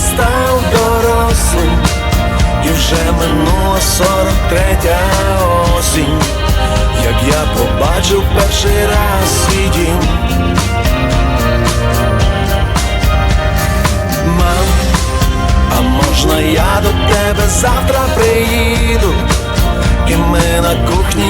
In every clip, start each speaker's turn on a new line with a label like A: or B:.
A: став дорослим І вже минула сорок третя осінь. Як я побачив перший раз свій дім. Мам, а можна я до тебе завтра приїду? І ми на кухні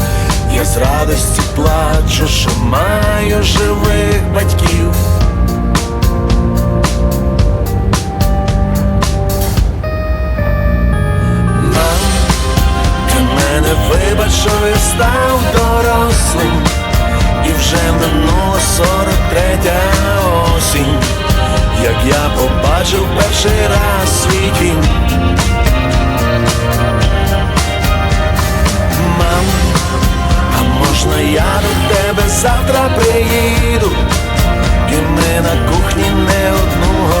A: Я з радості плачу, що маю живих батьків. Мам, ти мене вибач, що я став дорослим я до тебе завтра приїду. І ми на кухні не одну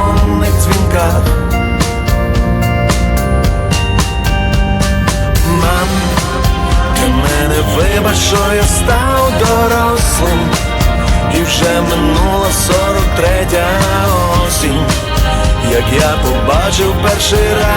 A: що я став дорослим, і вже минула сорок третя осінь, як я побачив перший раз.